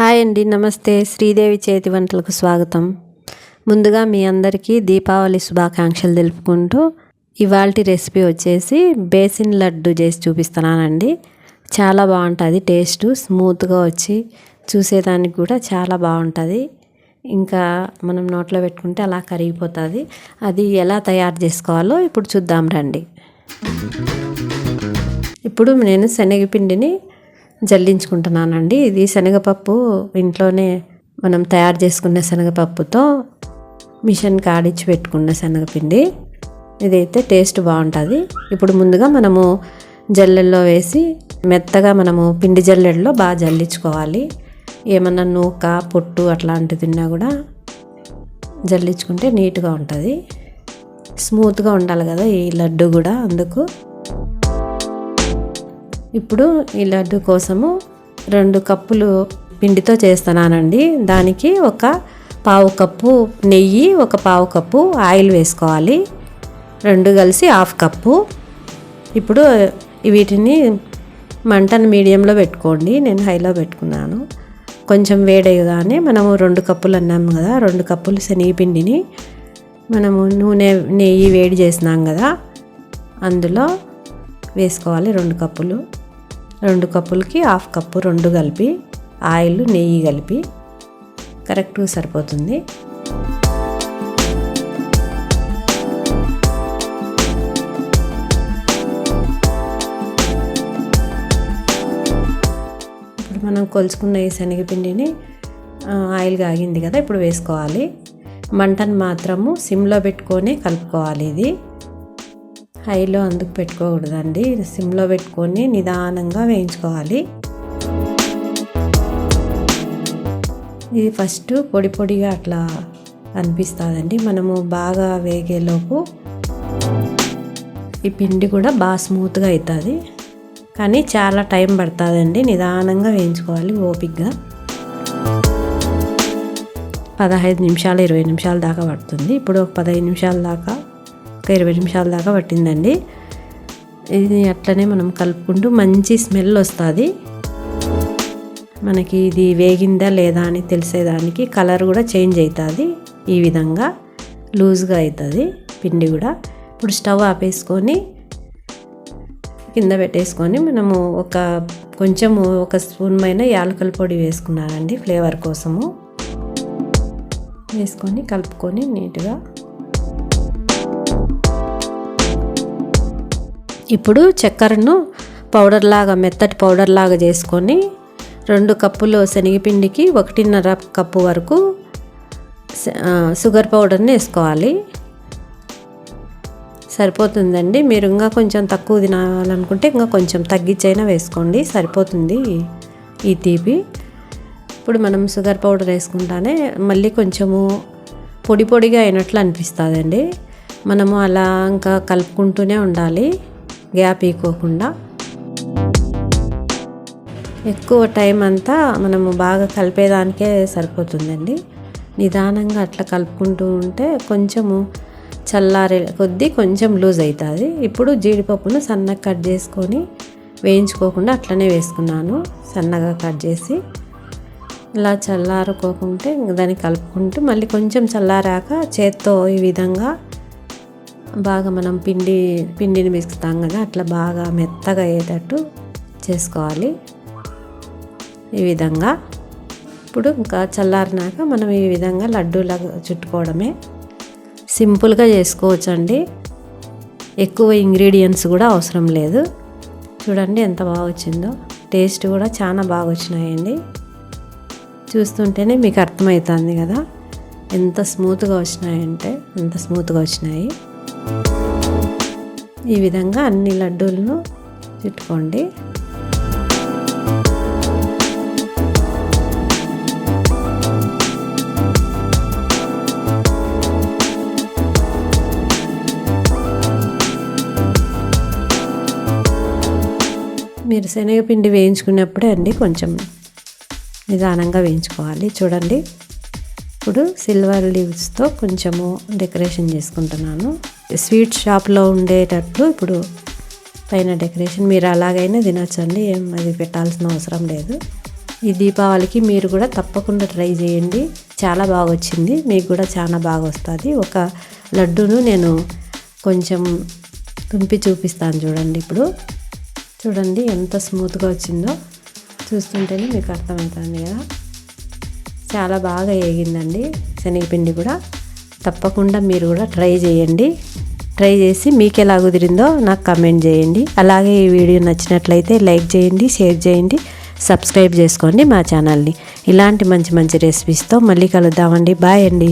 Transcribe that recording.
Hi అండి నమస్తే. శ్రీదేవి చేతి వంటలకు స్వాగతం. ముందుగా మీ అందరికీ దీపావళి శుభాకాంక్షలు తెలుపుకుంటూ ఇవాళ రెసిపీ వచ్చేసి బేసిన్ లడ్డు చేసి చూపిస్తున్నానండి. చాలా బాగుంటుంది టేస్ట్ స్మూత్గా వచ్చి చూసేదానికి కూడా చాలా బాగుంటుంది. ఇంకా మనం నోట్లో పెట్టుకుంటే అలా కరిగిపోతుంది. అది ఎలా తయారు చేసుకోవాలో ఇప్పుడు చూద్దాం రండి. ఇప్పుడు నేను శనగపిండిని జల్లించుకుంటున్నానండి. ఇది శనగపప్పు ఇంట్లోనే మనం తయారు చేసుకున్న శనగపప్పుతో మిషన్ కాడిచ్చి పెట్టుకున్న శనగపిండి. ఇదైతే టేస్ట్ బాగుంటుంది. ఇప్పుడు ముందుగా మనము జల్లెల్లో వేసి మెత్తగా మనము పిండి జల్లెడలో బాగా జల్లించుకోవాలి. ఏమన్నా నూక పొట్టు అట్లాంటిది ఉన్నా కూడా జల్లించుకుంటే నీట్గా ఉంటుంది. స్మూత్గా ఉండాలి కదా ఈ లడ్డు కూడా అందుకు. ఇప్పుడు ఈ లడ్డు కోసము రెండు కప్పులు పిండితో చేస్తున్నానండి. దానికి ఒక పావు కప్పు నెయ్యి ఒక పావు కప్పు ఆయిల్ వేసుకోవాలి. రెండు కలిసి హాఫ్ కప్పు. ఇప్పుడు వీటిని మంటను మీడియంలో పెట్టుకోండి. నేను హైలో పెట్టుకున్నాను. కొంచెం వేడయ్యగానే మనము రెండు కప్పులు అన్నాము కదా రెండు కప్పులు శనగపిండిని మనము నూనె నెయ్యి వేడి చేసినాం కదా అందులో వేసుకోవాలి రెండు కప్పులు. రెండు కప్పులకి హాఫ్ కప్పు రెండు కలిపి ఆయిల్ నెయ్యి కలిపి. కరెక్ట్గా సరిపోతుంది. ఇప్పుడు మనం కొలుచుకున్న ఈ శనగపిండిని ఆయిల్ కాగింది కదా ఇప్పుడు వేసుకోవాలి. మంటను మాత్రము సిమ్లో పెట్టుకొని కలుపుకోవాలి ఇది. హైలో అందుకు పెట్టుకోకూడదండి. సిమ్లో పెట్టుకొని నిదానంగా వేయించుకోవాలి. ఇది ఫస్ట్ పొడి పొడిగా అట్లా అనిపిస్తుందండి. మనము బాగా వేగేలోపు ఈ పిండి కూడా బాగా స్మూత్గా అవుతుంది కానీ చాలా టైం పడుతుందండి. నిదానంగా వేయించుకోవాలి ఓపిక్గా పదహైదు నిమిషాలు ఇరవై నిమిషాల దాకా పడుతుంది. ఇప్పుడు ఒక పదహైదు నిమిషాల దాకా ఒక ఇరవై నిమిషాల దాకా పట్టిందండి. ఇది అట్లనే మనం కలుపుకుంటూ మంచి స్మెల్ వస్తుంది. మనకి ఇది వేగిందా లేదా అని తెలిసేదానికి కలర్ కూడా చేంజ్ అవుతుంది ఈ విధంగా లూజ్గా అవుతుంది పిండి కూడా. ఇప్పుడు స్టవ్ ఆపేసుకొని కింద పెట్టేసుకొని మనము ఒక కొంచెము ఒక స్పూన్ పైన యాలకల పొడి వేసుకున్నానండి ఫ్లేవర్ కోసము. వేసుకొని కలుపుకొని నీట్గా ఇప్పుడు చక్కెరను పౌడర్ లాగా మెత్తటి పౌడర్ లాగా చేసుకొని రెండు కప్పులు శనగపిండికి ఒకటిన్నర కప్పు వరకు షుగర్ పౌడర్ని వేసుకోవాలి. సరిపోతుందండి. మీరు ఇంకా కొంచెం తక్కువ తినాలనుకుంటే ఇంకా కొంచెం తగ్గించైనా వేసుకోండి. సరిపోతుంది ఈ తీపి. ఇప్పుడు మనం షుగర్ పౌడర్ వేసుకుంటానే మళ్ళీ కొంచెము పొడి పొడిగా అయినట్లు అనిపిస్తుందండి. మనము అలా ఇంకా కలుపుకుంటూనే ఉండాలి. గ్యాప్ ఇవ్వకుండా ఎక్కువ టైం అంతా మనము బాగా కలిపేదానికే సరిపోతుందండి. నిదానంగా అట్లా కలుపుకుంటూ ఉంటే కొంచెము చల్లారే కొద్దీ కొంచెం లూజ్ అవుతుంది ఇప్పుడు జీడిపప్పును సన్నగా కట్ చేసుకొని వేయించుకోకుండా అట్లనే వేసుకున్నాను సన్నగా కట్ చేసి. ఇలా చల్లారుకోకుంటే దాన్ని కలుపుకుంటూ మళ్ళీ కొంచెం చల్లారాక చేత్తో ఈ విధంగా బాగా మనం పిండి పిండిని మిక్స్తాం కదా అట్లా బాగా మెత్తగా అయ్యేటట్టు చేసుకోవాలి. ఈ విధంగా. ఇప్పుడు ఇంకా చల్లారినాక మనం ఈ విధంగా లడ్డూలాగా చుట్టుకోవడమే. సింపుల్గా చేసుకోవచ్చండి. ఎక్కువ ఇంగ్రీడియంట్స్ కూడా అవసరం లేదు. చూడండి ఎంత బాగా వచ్చిందో. టేస్ట్ కూడా చాలా బాగా వచ్చినాయండి. చూస్తుంటేనే మీకు అర్థమవుతుంది కదా. ఎంత స్మూత్గా వచ్చినాయంటే అంత స్మూత్గా వచ్చినాయి. ఈ విధంగా అన్ని లడ్డూలను చుట్టుకోండి మీరు శనగపిండి వేయించుకున్నప్పుడే అండి కొంచెం నిదానంగా వేయించుకోవాలి. చూడండి. ఇప్పుడు సిల్వర్ లీవ్స్తో కొంచెము డెకరేషన్ చేసుకుంటున్నాను. స్వీట్ షాప్లో ఉండేటట్లు ఇప్పుడు పైన డెకరేషన్ మీరు అలాగైనా తినొచ్చండి ఏం అది పెట్టాల్సిన అవసరం లేదు. ఈ దీపావళికి మీరు కూడా తప్పకుండా ట్రై చేయండి. చాలా బాగా వచ్చింది మీకు కూడా చాలా బాగా వస్తుంది ఒక లడ్డూను నేను కొంచెం తుంపి చూపిస్తాను చూడండి ఇప్పుడు. చూడండి ఎంత స్మూత్గా వచ్చిందో. చూస్తుంటేనే మీకు అర్థమవుతుంది కదా. చాలా బాగా వేగిందండి శనగపిండి కూడా. తప్పకుండా మీరు కూడా ట్రై చేయండి. ట్రై చేసి మీకు ఎలా కుదిరిందో నాకు కమెంట్ చేయండి. అలాగే ఈ వీడియో నచ్చినట్లయితే లైక్ చేయండి షేర్ చేయండి సబ్స్క్రైబ్ చేసుకోండి మా ఛానల్ని ఇలాంటి మంచి మంచి రెసిపీస్తో మళ్ళీ కలుద్దామండి. బాయ్ అండి.